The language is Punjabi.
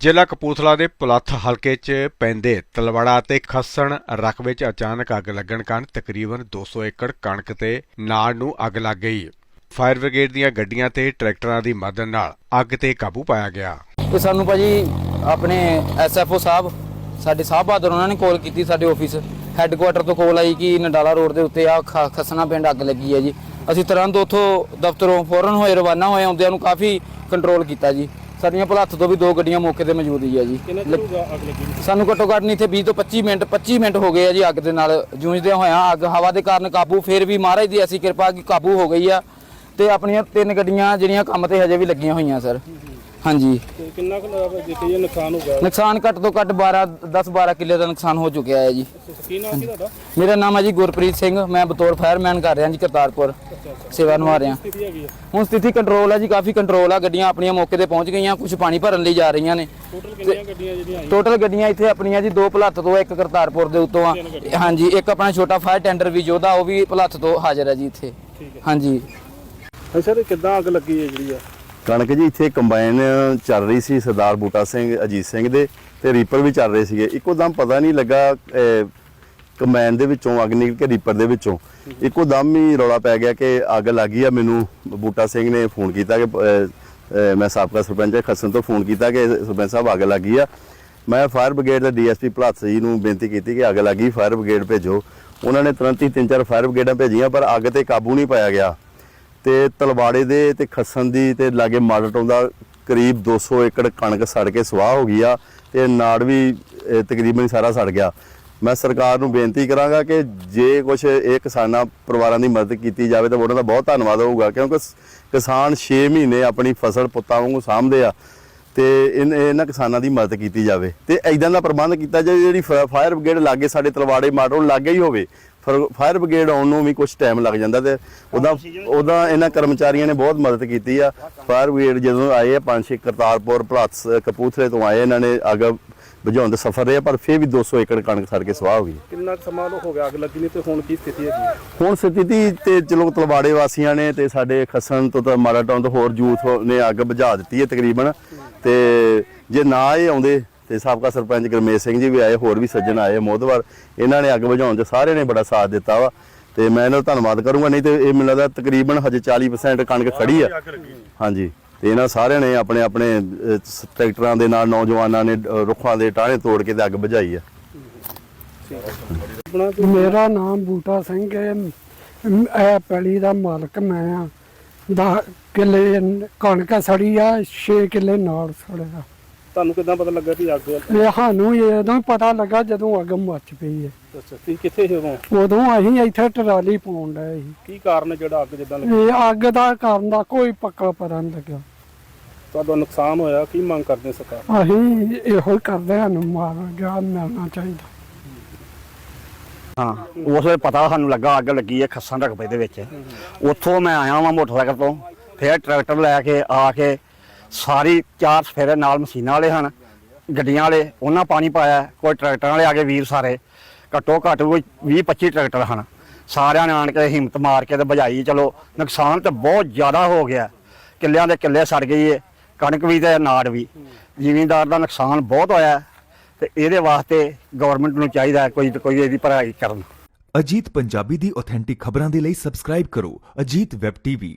ਜ਼ਿਲ੍ਹਾ ਕਪੂਰਥਲਾ ਦੇ ਪੁਲੱਥ ਹਲਕੇ 'ਚ ਪੈਂਦੇ ਤਲਵੜਾ ਅਤੇ ਖੱਸਣ ਰਕਬੇ 'ਚ ਅਚਾਨਕ ਅੱਗ ਲੱਗਣ ਕਾਰਨ ਤਕਰੀਬਨ 200 ਏਕੜ ਕਣਕ ਤੇ ਨਾੜ ਨੂੰ ਅੱਗ ਲੱਗ ਗਈ। ਫਾਇਰ ਬ੍ਰਿਗੇਡ ਦੀਆਂ ਗੱਡੀਆਂ ਤੇ ਟਰੈਕਟਰਾਂ ਦੀ ਮਦਦ ਨਾਲ ਅੱਗ ਤੇ ਕਾਬੂ ਪਾਇਆ ਗਿਆ। ਤੇ ਸਾਨੂੰ ਭਾਜੀ ਆਪਣੇ ਐਸਐਫਓ ਸਾਹਿਬ, ਸਾਡੇ ਸਾਹਿਬ ਬਹਾਦਰ ਉਹਨਾਂ ਨੇ ਕਾਲ ਕੀਤੀ ਸਾਡੇ ਆਫਿਸ। ਹੈੱਡਕੁਆਟਰ ਤੋਂ ਕਾਲ ਆਈ ਕਿ ਨਡਾਲਾ ਰੋਡ ਦੇ ਉੱਤੇ ਆ ਖਸਣਾ ਪਿੰਡ ਅੱਗ ਲੱਗੀ ਹੈ ਜੀ। ਅਸੀਂ ਤੁਰੰਤ ਉੱਥੋਂ ਦਫ਼ਤਰੋਂ ਫੌਰਨ ਹੋਏ, ਰਵਾਨਾ ਹੋਏ, ਆਉਂਦਿਆਂ ਨੂੰ ਕਾਫੀ ਕੰਟਰੋਲ ਕੀਤਾ ਜੀ। ਸਾਡੀਆਂ ਭਲੱਥ ਤੋਂ ਵੀ ਦੋ ਗੱਡੀਆਂ ਮੌਕੇ ਤੇ ਮੌਜੂਦ ਹੀ ਆ ਜੀ। ਕਿੰਨਾ ਚਿਰ ਹੋ ਗਿਆ ਅੱਗ ਲੱਗੀ ਨੂੰ? ਸਾਨੂੰ ਘੱਟੋ ਘੱਟ ਨਹੀਂ ਇੱਥੇ 20 ਤੋਂ 25 ਮਿੰਟ 25 ਮਿੰਟ ਹੋ ਗਏ ਆ ਜੀ ਅੱਗ ਦੇ ਨਾਲ ਜੂਝਦਿਆਂ ਹੋਇਆਂ। ਅੱਗ ਹਵਾ ਦੇ ਕਾਰਨ ਕਾਬੂ ਫੇਰ ਵੀ ਮਹਾਰਾਜ ਦੀ ਐਸੀ ਕਿਰਪਾ ਕਿ ਕਾਬੂ ਹੋ ਗਈ ਆ। ਤੇ ਆਪਣੀਆਂ ਤਿੰਨ ਗੱਡੀਆਂ ਜਿਹੜੀਆਂ ਕੰਮ ਤੇ ਹਜੇ ਵੀ ਲੱਗੀਆਂ ਹੋਈਆਂ ਸਰ। ਹਾਂਜੀ। ਤੇ ਕਿੰਨਾ ਕੁ ਲਾ- ਦੇਖੇ ਜੇ ਨੁਕਸਾਨ ਹੋ ਗਿਆ? ਨੁਕਸਾਨ ਘੱਟ ਤੋਂ ਘੱਟ 12 10 12 ਕਿੱਲੇ ਦਾ ਨੁਕਸਾਨ ਹੋ ਚੁੱਕਿਆ ਹੈ ਜੀ। ਕੀ ਨਾਮ ਕੀ ਤੁਹਾਡਾ? ਮੇਰਾ ਨਾਮ ਹੈ ਜੀ ਗੁਰਪ੍ਰੀਤ ਸਿੰਘ। ਮੈਂ ਬਤੌਰ ਫਾਇਰਮੈਨ ਕਰ ਰਿਹਾ ਜੀ ਕਰਤਾਰਪੁਰ। ਸੇਵਾ ਨਿਭਾ ਰਿਹਾ। ਸਥਿਤੀ ਹੈਗੀ ਹੈ ਹੁਣ ਸਥਿਤੀ ਕੰਟਰੋਲ ਹੈ ਜੀ ਕਾਫੀ ਕੰਟਰੋਲ ਆ। ਗੱਡੀਆਂ ਆਪਣੀਆਂ ਮੌਕੇ ਤੇ ਪਹੁੰਚ ਗਈਆਂ ਕੁਝ ਪਾਣੀ ਭਰਨ ਲਈ ਜਾ ਰਹੀਆਂ ਨੇ। ਟੋਟਲ ਕਿੰਨੀਆਂ ਗੱਡੀਆਂ ਜਿਹੜੀਆਂ ਆਈਆਂ? ਟੋਟਲ ਗੱਡੀਆਂ ਇੱਥੇ ਆਪਣੀਆਂ ਜੀ ਦੋ ਭਲੱਥ ਤੋਂ ਇੱਕ ਕਰਤਾਰਪੁਰ ਦੇ ਉੱਤੋਂ ਆ। ਹਾਂਜੀ ਇੱਕ ਆਪਣਾ ਛੋਟਾ ਫਾਇਰ ਟੈਂਡਰ ਵੀ ਯੋਧਾ ਉਹ ਵੀ ਭਲੱਥ ਤੋਂ ਹਾਜ਼ਰ ਹੈ ਜੀ ਇੱਥੇ। ਠੀਕ ਹੈ। ਹਾਂਜੀ। ਤੇ ਕਿੱਦਾਂ ਅੱਗ ਲੱਗੀ ਹੈ ਜਿਹੜੀ ਆ? ਕਣਕ ਜੀ ਇੱਥੇ ਕੰਬਾਈਨ ਚੱਲ ਰਹੀ ਸੀ ਸਰਦਾਰ ਬੂਟਾ ਸਿੰਘ ਅਜੀਤ ਸਿੰਘ ਦੇ ਤੇ ਰੀਪਰ ਵੀ ਚੱਲ ਰਹੇ ਸੀਗੇ। ਇੱਕੋ ਦਮ ਪਤਾ ਨਹੀਂ ਲੱਗਾ ਅਹ, ਕੰਬਾਈਨ ਦੇ ਵਿੱਚੋਂ ਅੱਗ ਨਿਕਲ ਕੇ ਰੀਪਰ ਦੇ ਵਿੱਚੋਂ। ਇੱਕੋ ਦਮ ਹੀ ਰੌਲਾ ਪੈ ਗਿਆ ਕਿ ਅੱਗ ਲੱਗੀ ਆ। ਮੈਨੂੰ ਬੂਟਾ ਸਿੰਘ ਨੇ ਫੋਨ ਕੀਤਾ ਕਿ ਮੈਂ ਸਾਬਕਾ ਸਰਪੰਚ ਖਸਨ ਤੋਂ ਫੋਨ ਕੀਤਾ ਕਿ ਸਰਪੰਚ ਸਾਹਿਬ ਅੱਗ ਲੱਗੀ ਆ। ਮੈਂ ਫਾਇਰ ਬ੍ਰਿਗੇਡ ਦੇ ਡੀਐਸਪੀ ਭਲੱਥ ਜੀ ਨੂੰ ਬੇਨਤੀ ਕੀਤੀ ਕਿ ਅੱਗ ਲੱਗੀ ਫਾਇਰ ਬ੍ਰਿਗੇਡ ਭੇਜੋ। ਉਹਨਾਂ ਨੇ ਤੁਰੰਤ ਹੀ ਤਿੰਨ ਚਾਰ ਫਾਇਰ ਬ੍ਰਿਗੇਡਾਂ ਭੇਜੀਆਂ ਪਰ ਅੱਗ ਤੇ ਕਾਬੂ ਨਹੀਂ ਪਾਇਆ ਗਿਆ। ਤੇ ਤਲਵਾੜੇ ਦੇ ਤੇ ਖੱਸਣ ਦੀ ਤੇ ਲਾਗੇ ਮਾਡਲ ਦਾ ਕਰੀਬ 200 ਏਕੜ ਕਣਕ ਸੜ ਕੇ ਸਵਾਹ ਹੋ ਗਈ ਆ ਤੇ ਨਾੜ ਵੀ ਤਕਰੀਬਨ ਸਾਰਾ ਸੜ ਗਿਆ। ਮੈਂ ਸਰਕਾਰ ਨੂੰ ਬੇਨਤੀ ਕਰਾਂਗਾ ਕਿ ਜੇ ਕੁਝ ਇਹ ਕਿਸਾਨਾਂ ਪਰਿਵਾਰਾਂ ਦੀ ਮਦਦ ਕੀਤੀ ਜਾਵੇ ਤਾਂ ਉਹਨਾਂ ਦਾ ਬਹੁਤ ਧੰਨਵਾਦ ਹੋਊਗਾ, ਕਿਉਂਕਿ ਕਿਸਾਨ 6 ਮਹੀਨੇ ਆਪਣੀ ਫਸਲ ਪੁੱਤਾਂ ਵਾਂਗੂ ਸਾਂਭਦੇ ਆ ਤੇ ਇਨ- ਇਹਨਾਂ ਕਿਸਾਨਾਂ ਦੀ ਮਦਦ ਕੀਤੀ ਜਾਵੇ। ਤੇ ਐਦਾਂ ਦਾ ਪ੍ਰਬੰਧ ਕੀਤਾ ਜਾਵੇ ਜਿਹੜੀ ਫ- ਫਾਇਰ ਬ੍ਰਿਗੇਡ ਲਾਗੇ ਸਾਡੇ ਤਲਵਾੜੇ ਮਾਡਲ ਲਾਗੇ ਹੀ ਹੋਵੇ। ਫਾਇਰ ਬ੍ਰਿਗੇਡ ਆਉਣ ਨੂੰ ਵੀ ਕੁਝ ਟਾਈਮ ਲੱਗ ਜਾਂਦਾ ਤੇ ਉਹਦਾ ਉਹਦਾ ਇਹਨਾਂ ਕਰਮਚਾਰੀਆਂ ਨੇ ਬਹੁਤ ਮਦਦ ਕੀਤੀ ਆ। ਫਾਇਰ ਬ੍ਰਿਗੇਡ ਜਦੋਂ ਆਏ ਆ ਪੰਜ ਛੇ ਕਰਤਾਰਪੁਰ ਪਲਾਸ ਕਪੂਥਲੇ ਤੋਂ ਆਏ ਇਹਨਾਂ ਨੇ ਅੱਗ ਬੁਝਾਉਣ ਦੇ ਸਫਰ ਰਹੇ ਪਰ ਫਿਰ ਵੀ 200 ਏਕੜ ਕਣਕ ਸੜ ਕੇ ਸਵਾਹ ਹੋ ਗਈ। ਕਿੰਨਾ ਸਮਾਂ ਹੋ ਗਿਆ ਅੱਗ ਲੱਗੀ ਨਹੀਂ ਤੇ ਹੁਣ ਕੀ ਸਥਿਤੀ ਹੈ? ਹੁਣ ਸਥਿਤੀ ਤੇ ਚਲੋ ਤਲਵਾੜੇ ਵਾਸੀਆਂ ਨੇ ਤੇ ਸਾਡੇ ਖਸਨ ਤੋਂ ਤਾਂ ਮਾੜਾ ਟਾਊਨ ਤੋਂ ਹੋਰ ਯੂਥ ਨੇ ਅੱਗ ਬੁਝਾ ਦਿੱਤੀ ਹੈ ਤਕਰੀਬਨ। ਤੇ ਜੇ ਨਾ ਇਹ ਆਉਂਦੇ ਤੇ ਸਾਬਕਾ ਸਰਪੰਚ ਗਰਮੇਸ਼ ਸਿੰਘ ਜੀ ਵੀ ਆਏ ਹੋਰ ਵੀ ਸੱਜਣ ਆਏ ਮੋਦਵਾਰ ਇਹਨਾਂ ਨੇ ਅੱਗ ਬੁਝਾਉਣ 'ਚ ਸਾਰਿਆਂ ਨੇ ਬੜਾ ਸਾਥ ਦਿੱਤਾ ਵਾ। ਤੇ ਮੈਂ ਇਹਨਾਂ ਦਾ ਧੰਨਵਾਦ ਕਰੂੰਗਾ ਨਹੀਂ ਤੇ ਇਹ ਮੈਨੂੰ ਲੱਗਦਾ ਤਕਰੀਬਨ ਹਜੇ 40% ਕਣਕ ਖੜੀ ਆ। ਹਾਂਜੀ ਤੇ ਇਹਨਾਂ ਸਾਰਿਆਂ ਨੇ ਆਪਣੇ ਆਪਣੇ ਟਰੈਕਟਰਾਂ ਦੇ ਨਾਲ ਨੌਜਵਾਨਾਂ ਨੇ ਰੁੱਖਾਂ ਦੇ ਟਾਹਣੇ ਤੋੜ ਕੇ ਤੇ ਅੱਗ ਬੁਝਾਈ ਆ। ਮੇਰਾ ਨਾਮ ਬੂਟਾ ਸਿੰਘ ਹੈ। ਇਹ ਪੈਲੀ ਦਾ ਮਾਲਕ ਮੈਂ ਆ। 10 ਕਿੱਲੇ ਕਣਕ ਸੜੀ ਆ 6 ਕਿੱਲੇ ਨਾਲ ਸੜਿਆ ਤੁਹਾਨੂੰ ਕਿੱਦਾਂ ਪਤਾ ਲੱਗਾ ਕਿ ਅੱਗ ਇਹ ਸਾਨੂੰ ਉਦੋਂ ਹੀ ਪਤਾ ਲੱਗਾ ਜਦੋਂ ਅੱਗ ਮੱਚ ਪਈ ਹੈ। ਅੱਛਾ ਤੁਸੀਂ ਕਿੱਥੇ ਸੀ ਉਦੋਂ? ਉਦੋਂ ਅਸੀਂ ਇੱਥੇ ਟਰਾਲੀ ਪਾਉਣ ਡਏ ਸੀ। ਕੀ ਕਾਰਨ ਹੈ ਜਿਹੜਾ ਅੱਗ ਜਿੱਦਾਂ ਲੱਗੀ? ਇਹ ਅੱਗ ਦਾ ਕਾਰਨ ਦਾ ਕੋਈ ਪੱਕਾ ਪਤਾ ਨਹੀਂ ਲੱਗਿਆ। ਤੁਹਾਡਾ ਨੁਕਸਾਨ ਹੋਇਆ ਕੀ ਮੰਗ ਕਰਦੇ ਸਰਕਾਰ? ਅਸੀਂ ਇਹੋ ਹੀ ਕਰਦੇ ਹਾਂ ਨੂੰ ਮਾਰ ਗਿਆ ਮਿਲਣਾ ਚਾਹੀਦਾ। ਹਾਂ ਉਸ ਵੇਲੇ ਪਤਾ ਸਾਨੂੰ ਲੱਗਾ ਅੱਗ ਲੱਗੀ ਹੈ ਖੱਸਾਂ ਰਕਬੇ ਦੇ ਵਿੱਚ। ਉੱਥੋਂ ਮੈਂ ਆਇਆ ਵਾਂ ਮੋਟਰਸਾਈਕਲ ਤੋਂ ਫਿਰ ਟਰੈਕਟਰ ਲੈ ਕੇ ਆ ਕੇ ਸਾਰੀ ਚਾਰ ਸਫੇਰੇ ਨਾਲ ਮਸ਼ੀਨਾਂ ਵਾਲੇ ਹਨ, ਗੱਡੀਆਂ ਵਾਲੇ, ਉਹਨਾਂ ਪਾਣੀ ਪਾਇਆ, ਕੋਈ ਟਰੈਕਟਰਾਂ ਵਾਲੇ ਆ ਗਏ ਵੀਰ ਸਾਰੇ। ਘੱਟੋ ਘੱਟ ਕੋਈ 20 25 ਟਰੈਕਟਰ ਹਨ। ਸਾਰਿਆਂ ਨੇ ਆਣ ਕੇ ਹਿੰਮਤ ਮਾਰ ਕੇ ਤੇ ਬਜਾਈ ਚਲੋ ਨੁਕਸਾਨ ਤਾਂ ਬਹੁਤ ਜ਼ਿਆਦਾ ਹੋ ਗਿਆ। ਕਿੱਲਿਆਂ ਦੇ ਕਿੱਲੇ ਸੜ ਗਈ ਏ ਕਣਕ ਵੀ ਤੇ ਨਾੜ ਵੀ। ਜ਼ਿਮੀਂਦਾਰ ਦਾ ਨੁਕਸਾਨ ਬਹੁਤ ਹੋਇਆ ਹੈ ਤੇ ਇਹਦੇ ਵਾਸਤੇ ਗਵਰਨਮੈਂਟ ਨੂੰ ਚਾਹੀਦਾ ਹੈ ਕੋਈ ਕੋਈ ਇਹਦੀ ਭਰਾਈ ਕਰਨ। ਅਜੀਤ ਪੰਜਾਬੀ ਦੀ ਆਥੈਂਟਿਕ ਖਬਰਾਂ ਦੇ ਲਈ ਸਬਸਕ੍ਰਾਈਬ ਕਰੋ ਅਜੀਤ ਵੈਬ ਟੀਵੀ